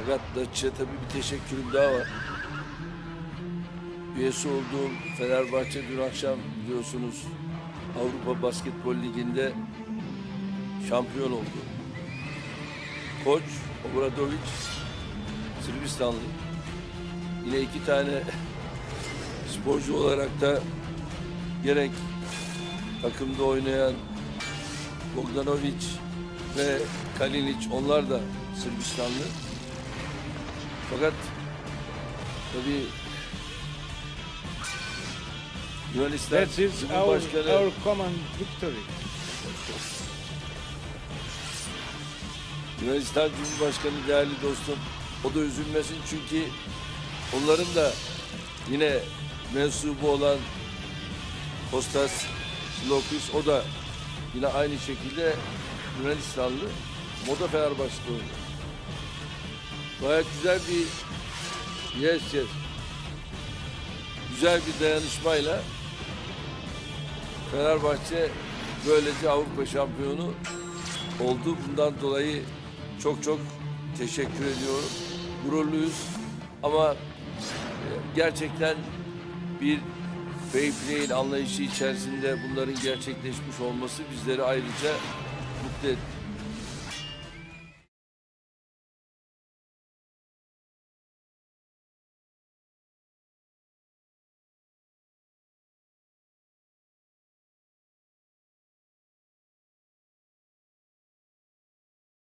Fakat Daçi'ye tabii bir teşekkürüm daha var. Üyesi olduğum Fenerbahçe dün akşam biliyorsunuz Avrupa Basketbol Ligi'nde şampiyon oldu. Koç Obradovic Sırbistanlı. Yine iki tane sporcu olarak da gerek takımda oynayan Bogdanovic ve Kalinic onlar da Sırbistanlı. Fakat tabii Yunanistan That is our, Cumhurbaşkanı our common victory. Yunanistan Cumhurbaşkanı değerli dostum o da üzülmesin çünkü onların da yine mensubu olan Kostas Silokis o da yine aynı şekilde Yunanistanlı Moda Fenerbahçe'de oynuyor. Gayet güzel bir yes yes. Güzel bir dayanışmayla Fenerbahçe böylece Avrupa şampiyonu oldu. Bundan dolayı çok çok teşekkür ediyorum. Gururluyuz ama e, gerçekten bir fair play'in anlayışı içerisinde bunların gerçekleşmiş olması bizleri ayrıca mutlu etti.